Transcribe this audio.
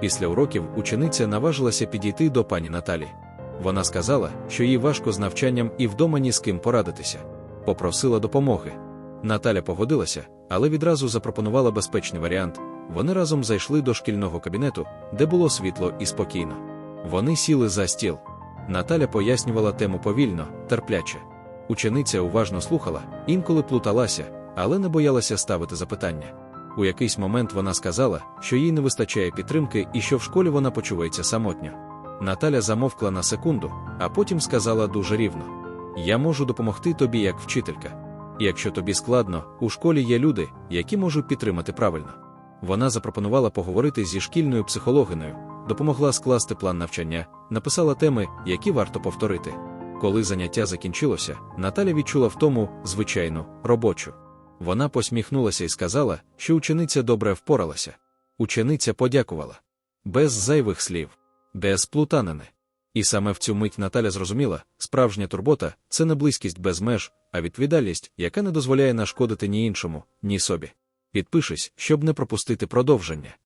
Після уроків учениця наважилася підійти до пані Наталі. Вона сказала, що їй важко з навчанням і вдома ні з ким порадитися. Попросила допомоги. Наталя погодилася, але відразу запропонувала безпечний варіант. Вони разом зайшли до шкільного кабінету, де було світло і спокійно. Вони сіли за стіл. Наталя пояснювала тему повільно, терпляче. Учениця уважно слухала, інколи плуталася, але не боялася ставити запитання. У якийсь момент вона сказала, що їй не вистачає підтримки і що в школі вона почувається самотньо. Наталя замовкла на секунду, а потім сказала дуже рівно: Я можу допомогти тобі як вчителька. Якщо тобі складно, у школі є люди, які можуть підтримати правильно. Вона запропонувала поговорити зі шкільною психологиною, допомогла скласти план навчання, написала теми, які варто повторити. Коли заняття закінчилося, Наталя відчула в тому звичайну робочу. Вона посміхнулася і сказала, що учениця добре впоралася. Учениця подякувала. Без зайвих слів, без плутанини. І саме в цю мить Наталя зрозуміла, справжня турбота це не близькість без меж, а відповідальність, яка не дозволяє нашкодити ні іншому, ні собі. Підпишись, щоб не пропустити продовження.